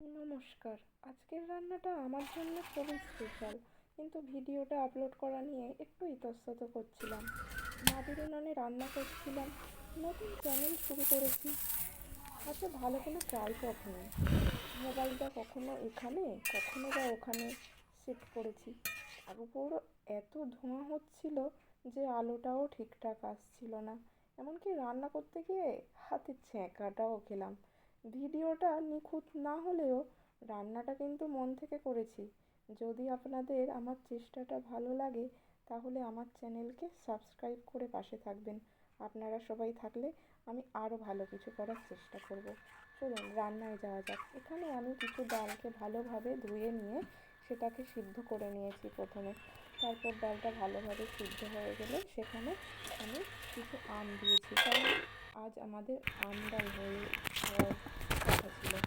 নমস্কার। আজকের রান্নাটা আমার জন্য খুবই স্পেশাল কিন্তু ভিডিওটা আপলোড করা নিয়ে একটু ইতস্তত করছিলাম। মাদুর উনানে রান্না করছিলাম। নতুন চ্যানেল শুরু করেছি। হাতে ভালো কোনো ট্রাইপড নেই মোবাইলটা কখনো এখানে, কখনো বা ওখানে সেট করেছি। আর উপরও এত ধোঁয়া হচ্ছিল যে আলোটাও ঠিকঠাক আসছিল না। এমনকি রান্না করতে গিয়ে হাতে ছ্যাঁকাটাও খেলাম। ভিডিওটা নিখুঁত না হলেও রান্নাটা কিন্তু মন থেকে করেছি। যদি আপনাদের আমার চেষ্টাটা ভালো লাগে, তাহলে আমার চ্যানেলকে সাবস্ক্রাইব করে পাশে থাকবেন। আপনারা সবাই থাকলে আমি আরও ভালো কিছু করার চেষ্টা করব। চলুন, রান্নায় যাওয়া যাক। এখানে আমি কিছু ডালকে ভালোভাবে ধুয়ে নিয়ে সেটাকে সিদ্ধ করে নিয়েছি প্রথমে। তারপর ডালটা ভালোভাবে সিদ্ধ হয়ে গেলে সেখানে আমি কিছু আম দিয়েছি। কারণ আজ আমাদের আম ডাল হয়ে কথা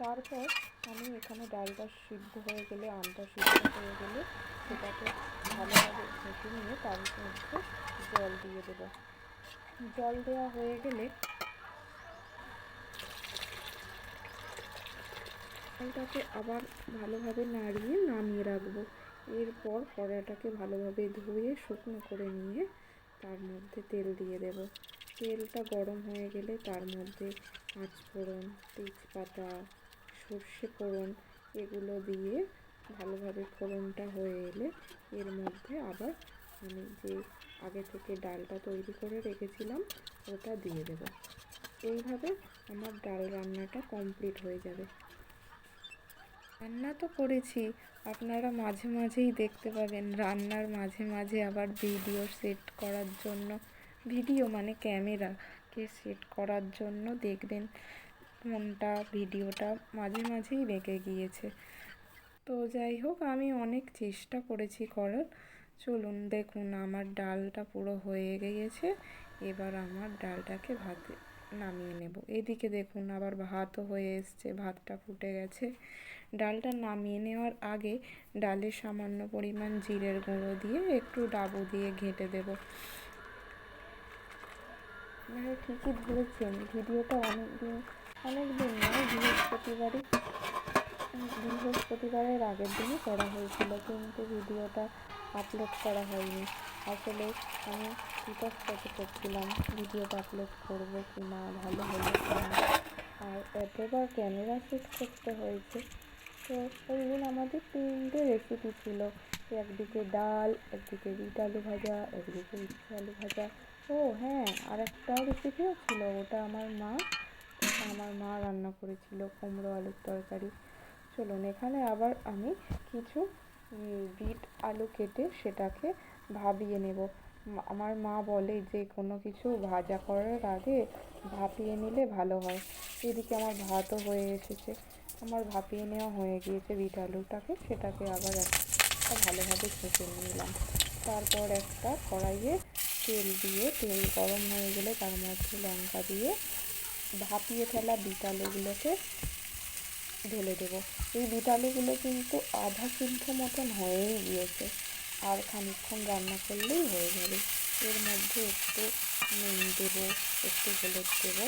তারপর আমি এখানে ডালটা সিদ্ধ হয়ে গেলে, আমটা সিদ্ধ হয়ে গেলে সেটাকে ভালোভাবে ঘেঁটে নিয়ে তার মধ্যে জল দিয়ে দেবো। জল দেওয়া হয়ে গেলে ডালটাকে আবার ভালোভাবে নাড়িয়ে নামিয়ে রাখব। এরপর কড়াটাকে ভালোভাবে ধুয়ে শুকনো করে নিয়ে তার মধ্যে তেল দিয়ে দেব। তেলটা গরম হয়ে গেলে তার মধ্যে পাঁচফোড়ন, তেজপাতা, সর্ষে ফোড়ন এগুলো দিয়ে ভালোভাবে ফোড়নটা হয়ে এলে এর মধ্যে আবার আমি যে আগে থেকে ডালটা তৈরি করে রেখেছিলাম ওটা দিয়ে দেব। এইভাবে আমার ডাল রান্নাটা কমপ্লিট হয়ে যাবে। রান্না তো করেছি, আপনারা মাঝে মাঝেই দেখতে পাবেন রান্নার মাঝে মাঝে আবার ভিডিও সেট করার জন্য ভিডিও মানে ক্যামেরাকে সেট করার জন্য দেখবেন ফোনটা ভিডিওটা মাঝে মাঝেই বেঁকে গিয়েছে। তো যাই হোক, আমি অনেক চেষ্টা করেছি করার। চলুন দেখুন, আমার ডালটা পুরো হয়ে গিয়েছে। এবার আমার ডালটাকে ভাতে নামিয়ে নেব। এদিকে দেখুন, আবার ভাতও হয়ে এসছে, ভাতটা ফুটে গেছে। ডালটা নামিয়ে নেওয়ার আগে ডালে সামান্য পরিমাণ জিরের গুঁড়ো দিয়ে একটু ডাবু দিয়ে ঘেঁটে দেব। আপনারা ঠিকই ধরেছেন ভিডিওটা অনেক দিন অনেক দিন নয় বৃহস্পতিবারই, বৃহস্পতিবারের আগের দিনই করা হয়েছিল, কিন্তু ভিডিওটা আপলোড করা হয়নি। আসলে আমি ইতস্তত করছিলাম ভিডিওটা আপলোড করব কি না, ভালো হলো কি না, আর এতবার ক্যামেরা সেট করতে হয়েছে। তো ওই দিন আমাদের তিনটে রেসিপি ছিল, একদিকে ডাল, একদিকে বিট আলু ভাজা, একদিকে উচ্ছে আলু ভাজা। ও হ্যাঁ আর একটা রেসিপিও ছিল, ওটা আমার মা আমার মা রান্না করেছিল, কুমড়ো আলুর তরকারি। চলুন, এখানে আবার আমি কিছু বিট আলু কেটে সেটাকে ভাবিয়ে নেব। আমার মা বলে যে, কোনো কিছু ভাজা করার আগে ভাপিয়ে নিলে ভালো হয়। এদিকে আমার ভাতও হয়ে এসেছে। আমার ভাপিয়ে নেওয়া হয়ে গিয়েছে বিট আলুটাকে, সেটাকে আবার একটা ভালোভাবে ছেঁচে নিলাম। তারপর একটা কড়াইয়ে তেল দিয়ে, তেল গরম হয়ে গেলে তার মধ্যে লঙ্কা দিয়ে ভাপিয়ে ফেলা বিট আলুগুলোকে ঢেলে দেবো। এই বিট আলুগুলো কিন্তু আধা সিদ্ধ মতন হয়েই গিয়েছে, আর খানিকক্ষণ রান্না করলেই হয়ে যাবে। এর মধ্যে একটু নুন দেবো, একটু হলুদ দেবো,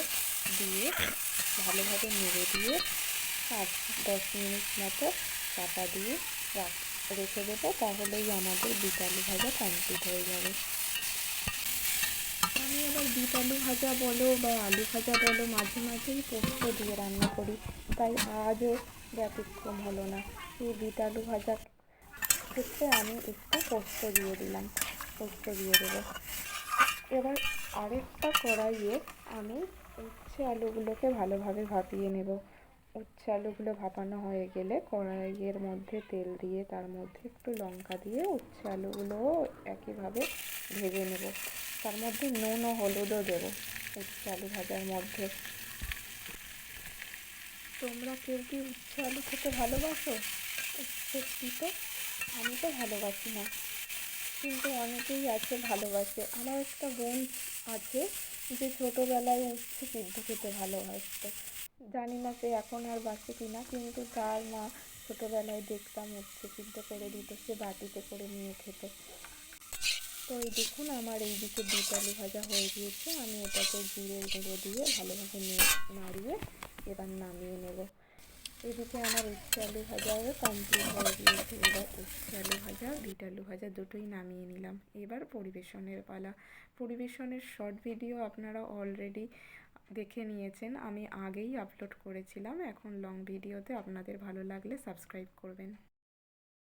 দিয়ে ভালোভাবে নেড়ে দিয়ে পাঁচ, দশ মিনিট মতো চাপা দিয়ে রাখ, রেখে দেবো, তাহলেই আমাদের বিট আলু ভাজা কমপ্লিট হয়ে যাবে। আমি আবার বিট আলু ভাজা বলো বা আলু ভাজা বলো মাঝে মাঝেই পোস্ত দিয়ে রান্না করি। তাই আজও ব্যতিক্রম হলো না। এই বিট আলু ভাজা ক্ষেত্রে আমি একটু পোস্ত দিয়ে দিলাম, পোস্ত দিয়ে দেবো। এবার আরেকটা কড়াইয়ে আমি উচ্ছে আলুগুলোকে ভালোভাবে ভাপিয়ে নেব। উচ্ছে আলুগুলো ভাপানো হয়ে গেলে কড়াইয়ের মধ্যে তেল দিয়ে তার মধ্যে একটু লঙ্কা দিয়ে উচ্ছে আলুগুলোও একইভাবে ভেজে নেব। তার মধ্যে নুন ও হলুদও দেবো উচ্ছে আলু ভাজার মধ্যে। তোমরা কেউ কি উচ্ছে আলু খেতে ভালোবাসো? সত্যি তো, আমি তো ভালোবাসি না। কিন্তু অনেকেই আছে ভালোবাসে। আমার একটা বোন আছে যে ছোটোবেলায় উচ্ছে সিদ্ধ খেতে ভালোবাসতো। জানি না সে এখন আর বাসে কি না কিন্তু তার মা ছোটোবেলায় দেখতাম উচ্ছে সিদ্ধ করে দিত, সে বাটিতে করে নিয়ে খেত। তো এই দেখুন আমার এই দিকে আলু ভাজা হয়ে গিয়েছে। আমি এটাকে জিরে গুঁড়ো দিয়ে ভালোভাবে নাড়িয়ে এবার নামিয়ে নেব। এদিকে আমার উচ্ছে আলু কমপ্লিট হয়ে গিয়েছে। এবার উচ্ছে আলু ভাজা বিট আলু ভাজা দুটোই নামিয়ে নিলাম। এবার পরিবেশনের পালা। পরিবেশনের শর্ট ভিডিও আপনারা অলরেডি দেখে নিয়েছেন। আমি আগেই আপলোড করেছিলাম। এখন লং ভিডিওতে আপনাদের ভালো লাগলে সাবস্ক্রাইব করবেন।